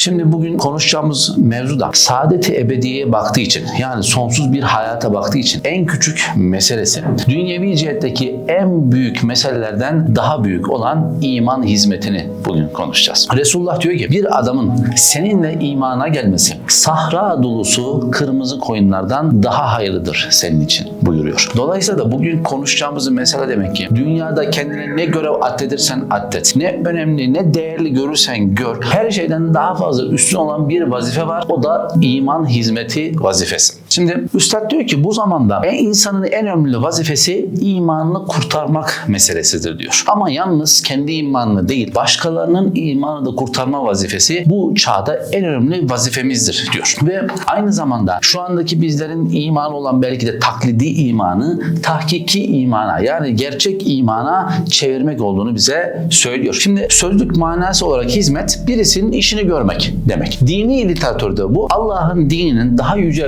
Şimdi bugün konuşacağımız mevzu da saadeti ebediyeye baktığı için yani sonsuz bir hayata baktığı için en küçük meselesi dünyevi cihetteki en büyük meselelerden daha büyük olan iman hizmetini bugün konuşacağız. Resulullah diyor ki bir adamın seninle imana gelmesi sahra dolusu kırmızı koyunlardan daha hayırlıdır senin için buyuruyor. Dolayısıyla da bugün konuşacağımız mesele demek ki dünyada kendine ne görev atfedirsen atfet, ne önemli ne değerli görürsen gör, her şeyden daha fazla üstün olan bir vazife var. O da iman hizmeti vazifesi. Şimdi Üstad diyor ki bu zamanda en insanın en önemli vazifesi imanını kurtarmak meselesidir diyor. Ama yalnız kendi imanını değil başkalarının imanını da kurtarma vazifesi bu çağda en önemli vazifemizdir diyor. Ve aynı zamanda şu andaki bizlerin imanı olan belki de taklidi imanı tahkiki imana yani gerçek imana çevirmek olduğunu bize söylüyor. Şimdi sözlük manası olarak hizmet birisinin işini görmek demek. Dini literatürde bu Allah'ın dininin daha yüce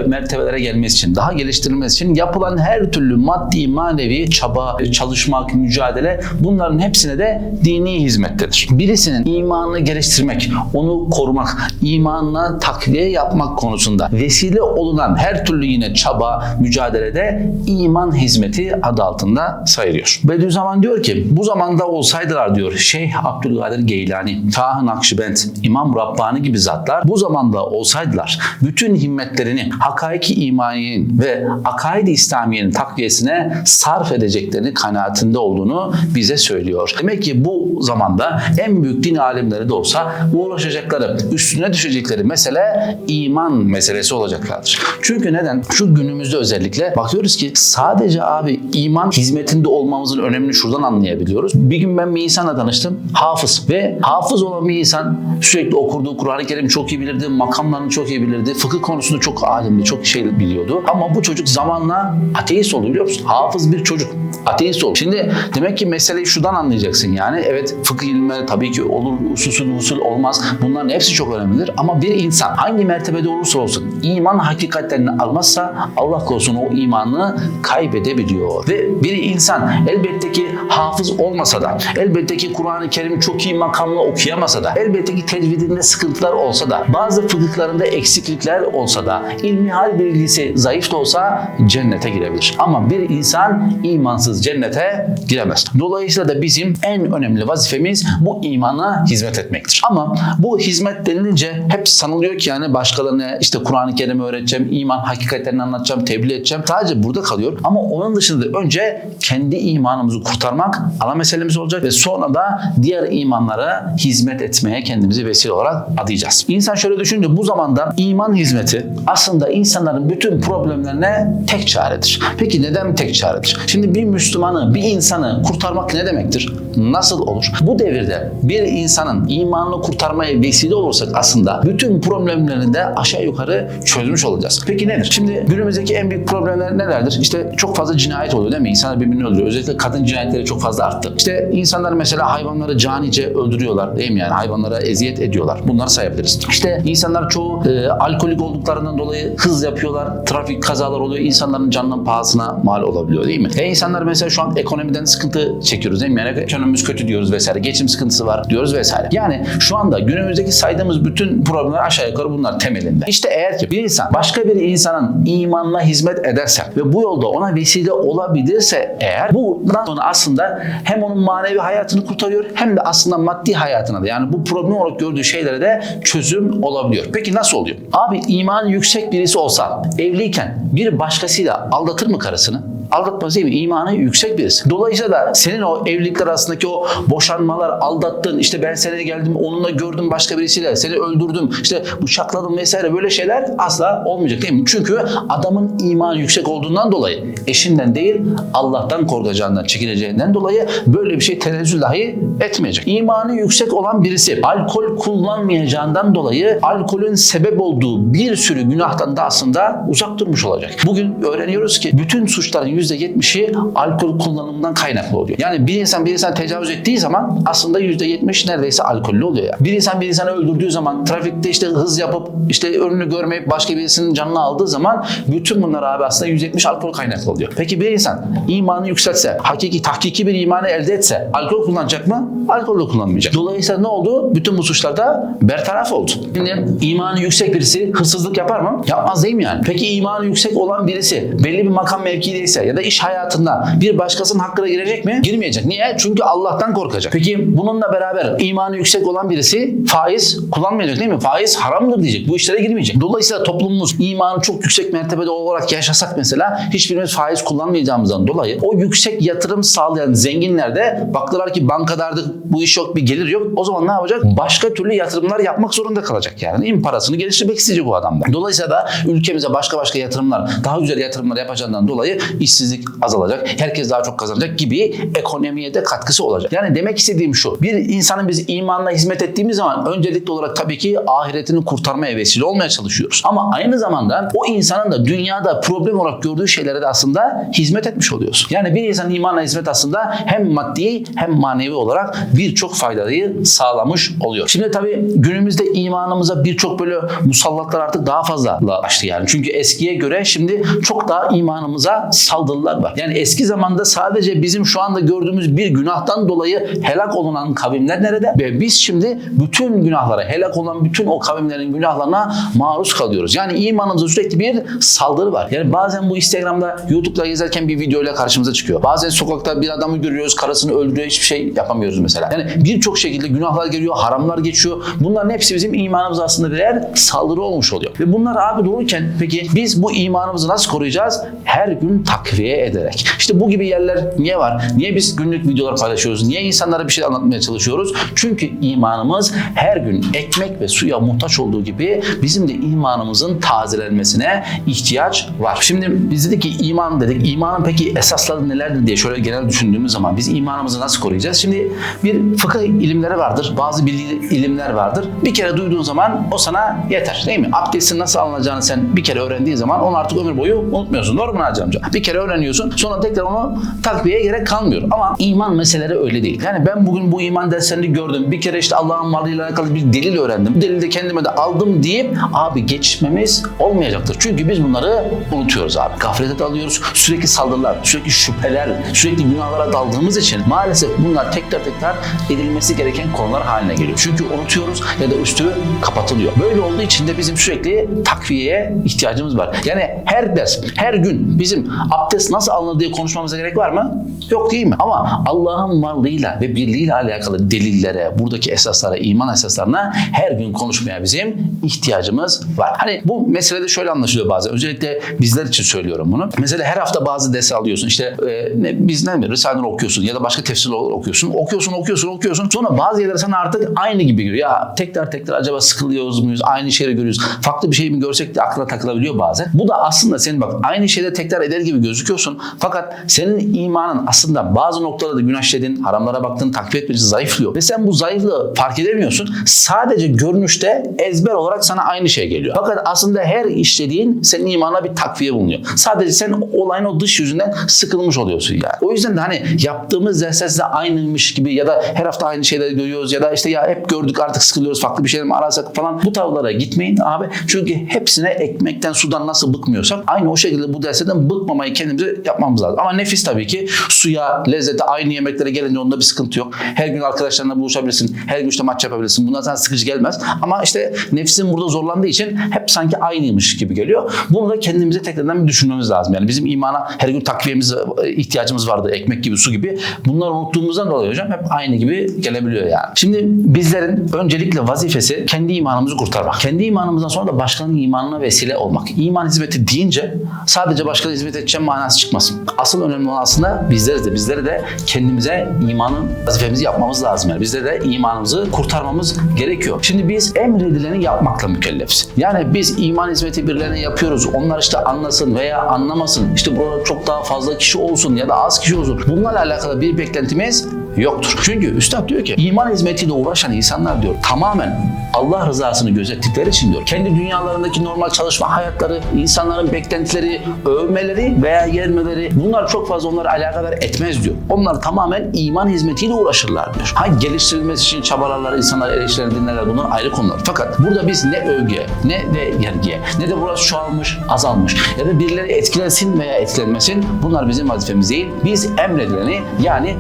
mertebelere gelmesi için, daha geliştirilmesi için yapılan her türlü maddi, manevi çaba, çalışmak, mücadele bunların hepsine de dini hizmettedir. Birisinin imanını geliştirmek, onu korumak, imanına takviye yapmak konusunda vesile olunan her türlü yine çaba, mücadelede iman hizmeti adı altında sayılıyor. Bediüzzaman diyor ki bu zamanda olsaydılar diyor Şeyh Abdülkadir Geylani, Taha Nakşibend, İmam Rabbani gibi zatlar bu zamanda olsaydılar bütün himmetlerini hakaiki imaniyenin ve akaid-i İslamiyenin takviyesine sarf edeceklerini kanaatinde olduğunu bize söylüyor. Demek ki bu zamanda en büyük din alimleri de olsa uğraşacakları, üstüne düşecekleri mesele iman meselesi olacaklardır. Çünkü neden? Şu günümüzde özellikle bakıyoruz ki sadece abi iman hizmetinde olmamızın önemini şuradan anlayabiliyoruz. Bir gün ben bir insanla tanıştım. Hafız ve hafız olan bir insan sürekli okurdu. Kur'an-ı Kerim çok iyi bilirdi. Makamlarını çok iyi bilirdi. Fıkıh konusunda çok alimdi. Çok şey biliyordu. Ama bu çocuk zamanla ateist oldu biliyor musun? Hafız bir çocuk. Ateist oldu. Şimdi demek ki meseleyi şuradan anlayacaksın yani. Evet fıkıh ilmi tabii ki olur. Usul usul olmaz. Bunların hepsi çok önemlidir. Ama bir insan hangi mertebede olursa olsun iman hakikatlerini almazsa Allah korusun o imanını kaybedebiliyor. Ve bir insan elbette ki hafız olmasa da, elbette ki Kur'an-ı Kerim'i çok iyi makamla okuyamasa da, elbette ki tecvidinde sıkıntılar olsa da, bazı fıkıhlarında eksiklikler olsa da, ilmihal bilgisi zayıf da olsa cennete girebilir. Ama bir insan imansız cennete giremez. Dolayısıyla da bizim en önemli vazifemiz bu imana hizmet etmektir. Ama bu hizmet denilince hep sanılıyor ki yani başkalarına işte Kur'an-ı Kerim'i öğreteceğim, iman hakikatlerini anlatacağım, tebliğ edeceğim. Sadece burada kalıyor. Ama onun dışında önce kendi imanımızı kurtarmak ana meselemiz olacak ve sonra da diğer imanlara hizmet etmeye kendimizi vesile olarak adayacağız. İnsan şöyle düşününce bu zamanda iman hizmeti aslında insanların bütün problemlerine tek çaredir. Peki neden tek çaredir? Şimdi bir Müslümanı, bir insanı kurtarmak ne demektir? Nasıl olur? Bu devirde bir insanın imanını kurtarmaya vesile olursak aslında bütün problemlerini de aşağı yukarı çözmüş olacağız. Peki nedir? Şimdi günümüzdeki en büyük problemler nelerdir? İşte çok fazla cinayet oluyor değil mi? İnsanlar birbirini öldürüyor. Özellikle kadın cinayetleri çok fazla arttı. İşte insanlar mesela hayvanları canice öldürüyorlar değil mi? Yani hayvanlara eziyet ediyorlar. Bunları sayabiliriz. İşte insanlar çoğu e, alkolik olduklarından dolayı hız yapıyorlar. Trafik kazalar oluyor. İnsanların canının pahasına mal olabiliyor değil mi? E insanlar mesela şu an ekonomiden sıkıntı çekiyoruz değil mi? Yani ekonomimiz kötü diyoruz vesaire. Geçim sıkıntısı var diyoruz vesaire. Yani şu anda günümüzdeki saydığımız bütün problemler aşağı yukarı bunlar temelinde. İşte eğer ki bir insan başka bir insanın imanına hizmet ederse ve bu yolda ona vesile olabilirse eğer bundan sonra aslında hem onun manevi hayatını kurtarıyor hem de aslında maddi hayatına da yani bu problem olarak gördüğü şeylere de çözüm olabiliyor. Peki nasıl oluyor? Abi imanı yüksek birisi olsa evliyken bir başkasıyla aldatır mı karısını? Aldatmaz değil mi? İmanı yüksek birisi. Dolayısıyla da senin o evlilikler arasındaki o boşanmalar, aldattın, işte ben seni geldim onunla gördüm başka birisiyle, seni öldürdüm, işte bıçakladım vesaire böyle şeyler asla olmayacak değil mi? Çünkü adamın imanı yüksek olduğundan dolayı eşinden değil Allah'tan korkacağından, çekineceğinden dolayı böyle bir şey tenezzül dahi etmeyecek. İmanı yüksek olan birisi alkol kullanmayacağından dolayı alkolün sebep olduğu bir sürü günahtan da aslında uzak durmuş olacak. Bugün öğreniyoruz ki bütün suçların %70'i alkol kullanımından kaynaklı oluyor. Yani bir insan bir insan tecavüz ettiği zaman aslında %70 neredeyse alkollü oluyor ya. Bir insan bir insanı öldürdüğü zaman trafikte işte hız yapıp işte önünü görmeyip başka birisinin canını aldığı zaman bütün bunlar abi aslında 170 alkol kaynaklı oluyor. Peki bir insan imanı yükseltse, hakiki tahkiki bir imanı elde etse alkol kullanacak mı? Alkol kullanmayacak. Dolayısıyla ne oldu? Bütün bu suçlarda bertaraf oldu. Şimdi imanı yüksek birisi hırsızlık yapar mı? Yapmaz değil mi yani? Peki imanı yüksek olan birisi belli bir makam mevkideyse ya da iş hayatında bir başkasının hakkına girecek mi? Girmeyecek. Niye? Çünkü Allah'tan korkacak. Peki bununla beraber imanı yüksek olan birisi faiz kullanmayacak değil mi? Faiz haramdır diyecek. Bu işlere girmeyecek. Dolayısıyla toplumumuz imanı çok yüksek mertebede olarak yaşasak mesela hiçbirimiz faiz kullanmayacağımızdan dolayı o yüksek yatırım sağlayan zenginler de baktılar ki bankada artık bu iş yok bir gelir yok. O zaman ne yapacak? Başka türlü yatırımlar yapmak zorunda kalacak yani. Değil mi? Parasını geliştirmek isteyecek o adam da. Dolayısıyla da ülkemize başka başka yatırımlar, daha güzel yatırımlar yapacağından dolayı işsizlik azalacak. Herkes daha çok kazanacak gibi ekonomiye de katkısı olacak. Yani demek istediğim şu. Bir insanın biz imanla hizmet ettiğimiz zaman öncelikli olarak tabii ki ahiretini kurtarmaya vesile olmaya çalışıyoruz. Ama aynı zamanda o insanın da dünyada problem olarak gördüğü şeylere de aslında hizmet etmiş oluyorsun. Yani bir insanın imanla hizmet aslında hem maddi hem manevi olarak birçok faydayı sağlamış oluyor. Şimdi tabii günümüzde imanımıza birçok böyle musallatlar artık daha fazla açtı yani. Çünkü eskiye göre şimdi çok daha imanımıza saldırılar var. Yani eski zamanda sadece bizim şu anda gördüğümüz bir günahtan dolayı helak olunan kavimler nerede? Ve biz şimdi bütün günahlara, helak olan bütün o kavimlerin günahlarına maruz kalıyoruz. Yani imanımıza sürekli bir saldırı var. Yani bazen bu Instagram'da, YouTube'da gezerken bir videoyla karşımıza çıkıyor. Bazen sokakta bir adamı görüyoruz, karısını öldürüyor, hiçbir şey yapamıyoruz mesela. Yani birçok şekilde günahlar geliyor, haramlar geçiyor. Bunların hepsi bizim imanımıza aslında birer saldırı olmuş oluyor. Ve bunlar abi dururken peki biz bu imanımızı nasıl koruyacağız? Her gün takviye ederek. İşte bu gibi yerler niye var? Niye biz günlük videolar paylaşıyoruz? Niye insanlara bir şey anlatmaya çalışıyoruz? Çünkü imanımız her gün ekmek ve suya muhtaç olduğu gibi bizim de imanımızın tazelenmesine ihtiyaç var. Şimdi biz dedik ki iman dedik. İmanın peki esasları nelerdir diye şöyle genel düşündüğümüz zaman biz imanımızı nasıl koruyacağız? Şimdi bir fıkıh ilimleri vardır. Bazı bilgi ilimler vardır. Bir kere duyduğun zaman o sana yeter değil mi? Abdestin nasıl alınacağını sen bir kere öğrendiğin zaman onu artık ömür boyu unutmuyorsun. Doğru mu Naci amca? Bir kere öğreniyorsun sonra tekrar onu takviyeye gerek kalmıyor. Ama iman meseleleri öyle değil. Yani ben bugün bu iman derslerini gördüm. Bir kere işte Allah'ın malıyla alakalı bir delil öğrendim. Bu delili de kendime de aldım deyip abi geçmemiz olmayacaktır. Çünkü biz bunları unutuyoruz abi. Gaflete dalıyoruz. Sürekli saldırılar, sürekli şüpheler, sürekli günahlara daldığımız için maalesef bunlar tekrar tekrar edilmesi gereken konular haline geliyor. Çünkü unutuyoruz ya da üstü kapatılıyor. Böyle olduğu için de bizim sürekli takviyeye ihtiyacımız var. Yani her ders, her gün bizim abdest nasıl alınır diye konuşmamıza gerek var mı? Yok değil mi? Ama Allah'ın varlığıyla ve birliğiyle alakalı delillere, buradaki esaslara, iman esaslarına her gün konuşmaya bizim ihtiyacımız var. Hani bu meselede şöyle anlaşılıyor bazen. Özellikle bizler için söylüyorum bunu. Mesela her hafta bazı ders alıyorsun. İşte e, ne, biz ne mi? Risale-i Nur okuyorsun ya da başka tefsirler okuyorsun. Okuyorsun, okuyorsun, okuyorsun. Sonra bazı yerler sana artık aynı gibi geliyor. Ya tekrar tekrar acaba sıkılıyoruz muyuz? Aynı şeyleri görüyoruz. Farklı bir şey mi görsek de aklına takılabiliyor bazen. Bu da aslında senin bak aynı şeyde tekrar eder gibi gözüküyorsun. Fakat senin imanın aslında bazı noktalarda günah işledin, haramlara baktın, takviye etmesi zayıflıyor. Ve sen bu zayıflığı fark edemiyorsun. Sadece görünüşte ezber olarak sana aynı şey geliyor. Fakat aslında her işlediğin senin imanına bir takviye bulunuyor. Sadece sen olayın o dış yüzünden sıkılmış oluyorsun yani. O yüzden de hani yaptığımız dersler de aynıymış gibi ya da her hafta aynı şeyleri görüyoruz ya da işte ya hep gördük artık sıkılıyoruz farklı bir şeyler mi arasak falan bu tavlara gitmeyin abi. Çünkü hepsine ekmekten sudan nasıl bıkmıyorsak aynı o şekilde bu derslerden bıkmamayı kendimize yapmamız lazım. Ama nefis tabii ki suya, lezzete, aynı yemeklere gelince onda bir sıkıntı yok. Her gün arkadaşlarına buluşabilirsin. Her gün işte maç yapabilirsin. Bunlar sana sıkıcı gelmez. Ama işte nefsin burada zorlandığı için hep sanki aynıymış gibi geliyor. Bunu da kendimize tekrardan bir düşünmemiz lazım. Yani bizim imana her gün takviyemiz ihtiyacımız vardı. Ekmek gibi, su gibi. Bunları unuttuğumuzdan dolayı hocam hep aynı gibi gelebiliyor yani. Şimdi bizlerin öncelikle vazifesi kendi imanımızı kurtarmak. Kendi imanımızdan sonra da başkalarının imanına vesile olmak. İman hizmeti deyince sadece başkalarına hizmet edeceğim manası çıkmasın. Asıl önemli olan aslında bizleriz de. Bizleri de kendimize imanın vazifemizi yapmamız lazım. Yani bizleri de imanımızı kurtarmamız gerekiyor. Şimdi biz emredileni yapmakla mükellefiz. Yani biz iman hizmeti birilerine yapıyoruz. Onlar işte anlasın veya anlamasın. İşte burada çok daha fazla kişi olsun ya da az kişi olsun. Bunlarla alakalı bir beklentimiz yoktur. Çünkü Üstad diyor ki iman hizmetiyle uğraşan insanlar diyor tamamen Allah rızasını gözettikleri için diyor kendi dünyalarındaki normal çalışma hayatları, insanların beklentileri, övmeleri veya yermeleri bunlar çok fazla onları alakadar etmez diyor. Onlar tamamen iman hizmetiyle uğraşırlar diyor. Ha geliştirilmesi için çabalarlar, insanlar eleştiriler dinlerler bunlar ayrı konular. Fakat burada biz ne övgüye, ne de yergiye, ne de burası çoğalmış, azalmış ya da birileri etkilensin veya etkilenmesin bunlar bizim vazifemiz değil. Biz emredileni yani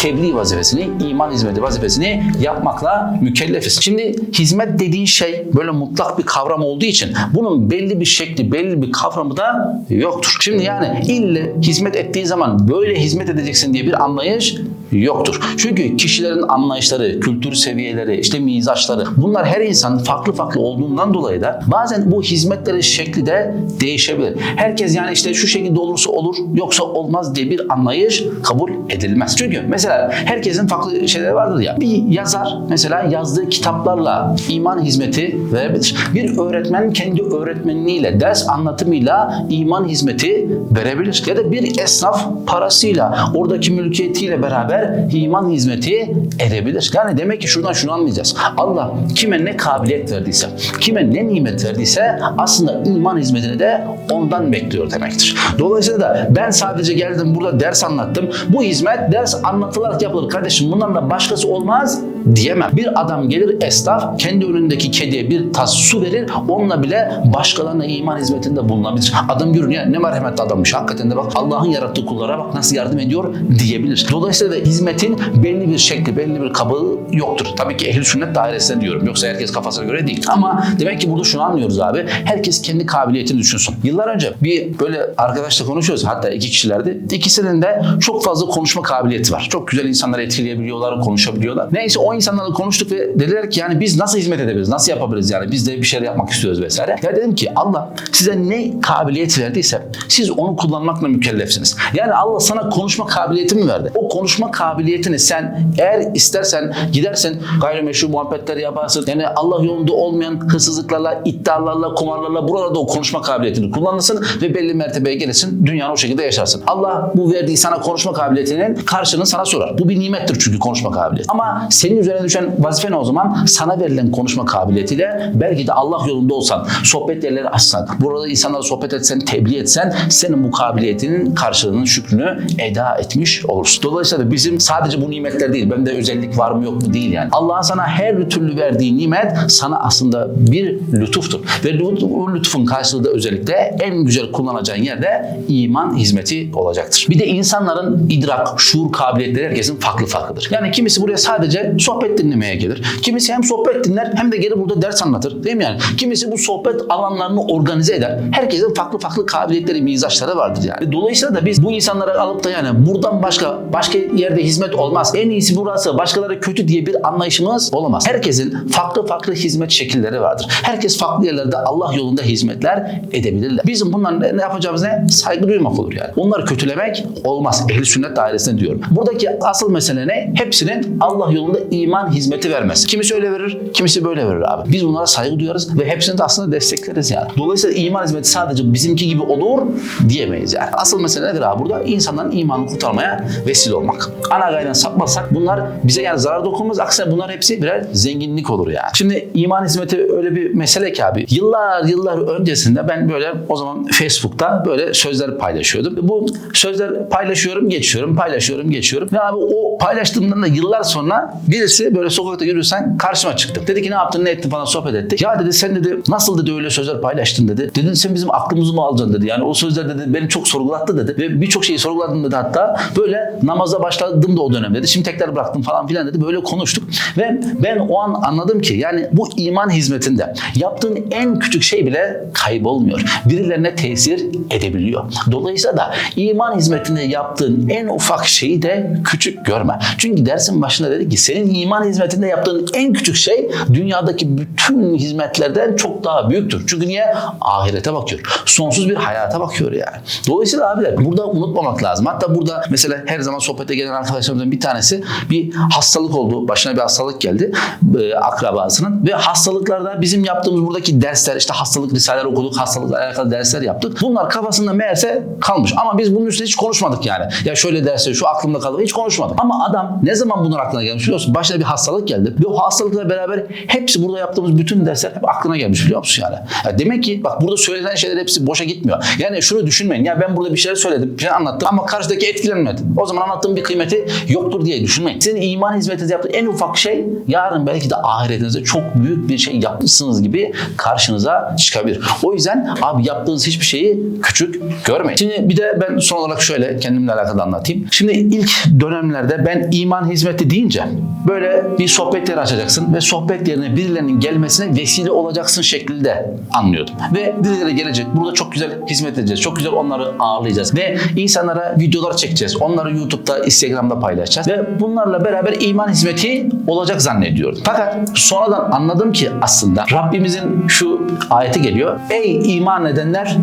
tebliğ vazifesini, iman hizmeti vazifesini yapmakla mükellefiz. Şimdi hizmet dediğin şey böyle mutlak bir kavram olduğu için bunun belli bir şekli, belli bir kavramı da yoktur. Şimdi yani ille hizmet ettiğin zaman böyle hizmet edeceksin diye bir anlayış yoktur. Çünkü kişilerin anlayışları, kültür seviyeleri, işte mizaçları bunlar her insan farklı farklı olduğundan dolayı da bazen bu hizmetlerin şekli de değişebilir. Herkes yani işte şu şekilde olursa olur yoksa olmaz diye bir anlayış kabul edilmez. Çünkü mesela herkesin farklı şeyleri vardır ya. Bir yazar mesela yazdığı kitaplarla iman hizmeti verebilir. Bir öğretmen kendi öğretmenliğiyle, ders anlatımıyla iman hizmeti verebilir. Ya da bir esnaf parasıyla, oradaki mülkiyetiyle beraber iman hizmeti edebilir. Yani demek ki şuradan şunu anlayacağız. Allah kime ne kabiliyet verdiyse, kime ne nimet verdiyse aslında iman hizmetini de ondan bekliyor demektir. Dolayısıyla da ben sadece geldim burada ders anlattım. Bu hizmet ders anlatılarak yapılır. Kardeşim bundan da başkası olmaz diyemem. Bir adam gelir esnaf kendi önündeki kediye bir tas su verir. Onunla bile başkalarına iman hizmetinde bulunabilir. Adam görün ya ne merhametli adammış. Hakikaten de bak Allah'ın yarattığı kullara bak nasıl yardım ediyor diyebilir. Dolayısıyla da hizmetin belli bir şekli, belli bir kabı yoktur. Tabii ki ehl sünnet dairesinde diyorum. Yoksa herkes kafasına göre değil. Ama demek ki burada şunu anlıyoruz abi. Herkes kendi kabiliyetini düşünsün. Yıllar önce bir böyle arkadaşla konuşuyoruz. Hatta iki kişilerdi. İkisinin de çok fazla konuşma kabiliyeti var. Çok güzel insanları etkileyebiliyorlar, konuşabiliyorlar. Neyse o insanlarla konuştuk ve dediler ki yani biz nasıl hizmet edebiliriz? Nasıl yapabiliriz yani? Biz de bir şeyler yapmak istiyoruz vesaire. Ya dedim ki Allah size ne kabiliyet verdiyse siz onu kullanmakla mükellefsiniz. Yani Allah sana konuşma kabiliyeti mi verdi? O konuşma kabiliyetini sen eğer istersen gidersen gayrimeşru muhabbetleri yaparsın. Yani Allah yolunda olmayan hırsızlıklarla, iddialarla, kumarlarla buralarda o konuşma kabiliyetini kullanırsın ve belli mertebeye gelirsin. Dünyanı o şekilde yaşarsın. Allah bu verdiği sana konuşma kabiliyetinin karşılığını sana sorar. Bu bir nimettir çünkü konuşma kabiliyeti. Ama senin üzerine düşen vazife ne o zaman? Sana verilen konuşma kabiliyetiyle belki de Allah yolunda olsan, sohbet yerleri açsan, burada insanlara sohbet etsen, tebliğ etsen senin bu kabiliyetinin karşılığının şükrünü eda etmiş olursun. Dolayısıyla bizim sadece bu nimetler değil, bende özellik var mı yok mu değil yani. Allah'ın sana her türlü verdiği nimet sana aslında bir lütuftur. Ve bu lütfun karşılığı da özellikle en güzel kullanacağın yerde iman hizmeti olacaktır. Bir de insanların idrak, şuur kabiliyetleri herkesin farklı farklıdır. Yani kimisi buraya sadece sohbet dinlemeye gelir. Kimisi hem sohbet dinler hem de gelir burada ders anlatır. Değil mi yani? Kimisi bu sohbet alanlarını organize eder. Herkesin farklı farklı kabiliyetleri, mizaçları vardır yani. Dolayısıyla da biz bu insanları alıp da yani buradan başka başka yerde hizmet olmaz. En iyisi burası, başkaları kötü diye bir anlayışımız olamaz. Herkesin farklı farklı hizmet şekilleri vardır. Herkes farklı yerlerde Allah yolunda hizmetler edebilirler. Bizim bundan ne yapacağımız ne? Saygı duymak olur yani. Onları kötülemek olmaz. Ehli sünnet dairesinde diyorum. Buradaki asıl mesele ne? Hepsinin Allah yolunda iman hizmeti vermesi. Kimisi öyle verir, kimisi böyle verir abi. Biz bunlara saygı duyarız ve hepsini de aslında destekleriz yani. Dolayısıyla iman hizmeti sadece bizimki gibi olur diyemeyiz yani. Asıl mesele nedir abi burada? İnsanların imanını kurtarmaya vesile olmak. Ana gaydan sapmazsak bunlar bize yani zarar dokunmaz. Aksine bunlar hepsi birer zenginlik olur yani. Şimdi iman hizmeti öyle bir mesele ki abi. Yıllar yıllar öncesinde ben böyle o zaman Facebook'ta böyle sözler paylaşıyordum. Bu sözler paylaşıyorum, geçiyorum, paylaşıyorum, geçiyorum. Ve abi o paylaştığımdan da yıllar sonra birisi böyle sokakta yürürsen karşıma çıktı. Dedi ki ne yaptın, ne ettin falan sohbet ettik. Ya dedi sen dedi nasıl dedi öyle sözler paylaştın dedi. Dedin sen bizim aklımızı mı alacaksın dedi. Yani o sözler dedi beni çok sorgulattı dedi. Ve birçok şeyi sorguladım dedi hatta. Böyle namaza başladım da o dönem dedi. Şimdi tekrar bıraktım falan filan dedi. Böyle konuştuk. Ve ben o an anladım ki yani bu iman hizmetinde yaptığın en küçük şey bile kaybolmuyor. Birilerine tesir edebiliyor. Dolayısıyla da iman hizmetinde yaptığın en ufak şeyi de küçük görme. Çünkü dersin başında dedi ki senin iman hizmetinde yaptığın en küçük şey dünyadaki bütün hizmetlerden çok daha büyüktür. Çünkü niye? Ahirete bakıyor. Sonsuz bir hayata bakıyor yani. Dolayısıyla abiler burada unutmamak lazım. Hatta burada mesela her zaman sohbete gelen arkadaşlarımızdan bir tanesi bir hastalık oldu. Başına bir hastalık geldi e, akrabasının ve hastalıklarda bizim yaptığımız buradaki dersler işte hastalık risaleler okuduk, hastalıkla alakalı dersler yaptık. Bunlar kafasında meğerse kalmış. Ama biz bunun üstüne hiç konuşmadık yani. Ya şöyle dersler şu aklımda kaldı hiç konuşmadık. Ama adam ne zaman bunlar aklına gelmiş biliyor musun? Başına bir hastalık geldi ve o hastalıkla beraber hepsi burada yaptığımız bütün dersler hep aklına gelmiş biliyor musun yani? Ya demek ki bak burada söylenen şeyler hepsi boşa gitmiyor. Yani şunu düşünmeyin. Ya ben burada bir şeyler söyledim, bir şey anlattım ama karşıdaki etkilenmedi. O zaman anlattığım bir kıymeti yoktur diye düşünmeyin. Sizin iman hizmetinize yaptığı en ufak şey yarın belki de ahiretinizde çok büyük bir şey yapmışsınız gibi karşınıza çıkabilir. O yüzden abi yaptığınız hiçbir şeyi küçük görmeyin. Şimdi bir de ben son olarak şöyle kendimle alakalı anlatayım. Şimdi ilk dönemlerde ben iman hizmeti deyince böyle bir sohbet yeri açacaksın ve sohbet yerine birilerinin gelmesine vesile olacaksın şeklinde anlıyordum. Ve birileri gelecek. Burada çok güzel hizmet edeceğiz. Çok güzel onları ağırlayacağız. Ve insanlara videolar çekeceğiz. Onları YouTube'da, Instagram'da paylaşacağız. Ve bunlarla beraber iman hizmeti olacak zannediyordum. Fakat sonradan anladım ki aslında Rabbimizin şu ayeti geliyor. Ey iman edenler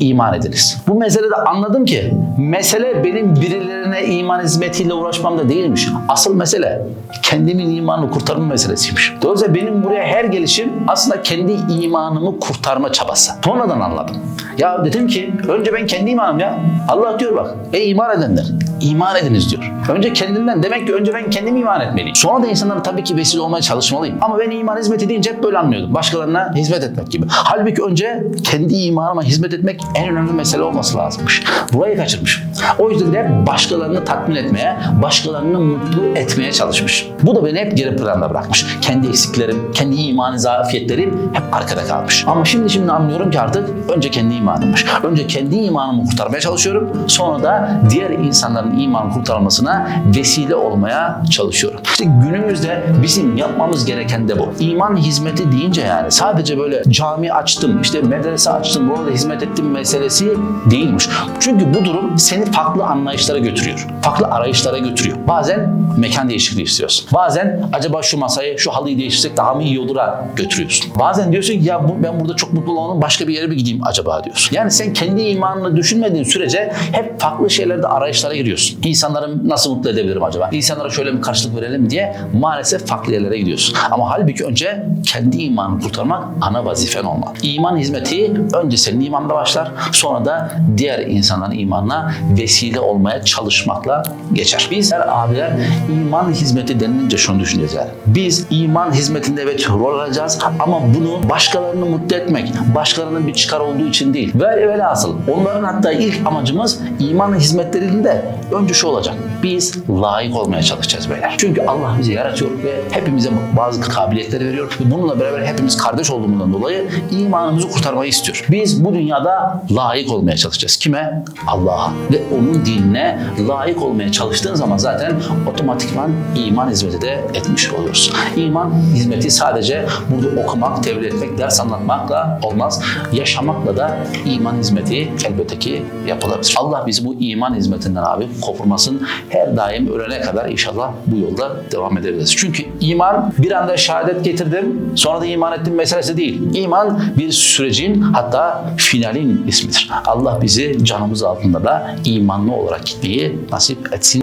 iman ediniz. Bu meselede anladım ki mesele benim birilerine iman hizmetiyle uğraşmamda değilmiş. Asıl mesele kendimin imanını kurtarma meselesiymiş. Dolayısıyla benim buraya her gelişim aslında kendi imanımı kurtarma çabası. Sonradan anladım. Ya dedim ki önce ben kendi imanım ya. Allah diyor bak ey iman edenler iman ediniz diyor. Önce kendimden demek ki önce ben kendim iman etmeliyim. Sonra da insanlara tabii ki vesile olmaya çalışmalıyım. Ama ben iman hizmeti deyince hep böyle anlıyordum. Başkalarına hizmet etmek gibi. Halbuki önce kendi imanıma hizmet etmek en önemli mesele olması lazımmış. Burayı kaçırmış. O yüzden de başkalarını tatmin etmeye, başkalarını mutlu etmeye çalışmış. Bu da beni hep geri planda bırakmış. Kendi eksiklerim, kendi imanı zafiyetlerim hep arkada kalmış. Ama şimdi şimdi anlıyorum ki artık önce kendi imanımmış. Önce kendi imanımı kurtarmaya çalışıyorum. Sonra da diğer insanların imanı kurtarılmasına vesile olmaya çalışıyorum. İşte günümüzde bizim yapmamız gereken de bu. İman hizmeti deyince yani sadece böyle cami açtım, işte medrese açtım, burada hizmet ettim meselesi değilmiş. Çünkü bu durum seni farklı anlayışlara götürüyor. Farklı arayışlara götürüyor. Bazen mekan değişikliği istiyorsun. Bazen acaba şu masayı, şu halıyı değiştirsek daha mı iyi olur'a götürüyorsun. Bazen diyorsun ki ya ben burada çok mutlu olamam başka bir yere mi gideyim acaba diyorsun. Yani sen kendi imanını düşünmediğin sürece hep farklı şeylerde arayışlara giriyorsun. İnsanları nasıl mutlu edebilirim acaba? İnsanlara şöyle mi karşılık verelim diye maalesef farklı yerlere gidiyorsun. Ama halbuki önce kendi imanını kurtarmak ana vazifen olmalı. İman hizmeti önce senin imanla başlar. Sonra da diğer insanların imanına vesile olmaya çalışmakla geçer. Bizler abiler iman hizmeti denilince şunu düşüneceğiz yani. Biz iman hizmetinde evet rol alacağız ama bunu başkalarını mutlu etmek, başkalarının bir çıkar olduğu için değil. Ve velhasıl onların hatta ilk amacımız iman hizmetlerinde önce şu olacak. Biz layık olmaya çalışacağız beyler. Çünkü Allah bizi yaratıyor ve hepimize bazı kabiliyetleri veriyor. Ve bununla beraber hepimiz kardeş olduğumuzdan dolayı imanımızı kurtarmayı istiyor. Biz bu dünyada layık olmaya çalışacağız. Kime? Allah'a. Ve onun dinine layık olmaya çalıştığın zaman zaten otomatikman iman hizmeti de etmiş oluyoruz. İman hizmeti sadece burada okumak, tebliğ etmek, ders anlatmakla olmaz. Yaşamakla da iman hizmeti elbette ki yapılabilir. Allah bizi bu iman hizmetinden abi kopurmasın. Her daim ölene kadar inşallah bu yolda devam edebiliriz. Çünkü iman bir anda şehadet getirdim, sonra da iman ettim meselesi değil. İman bir sürecin hatta finalin ismidir. Allah bizi canımız altında da imanlı olarak gitmeyi nasip etsin.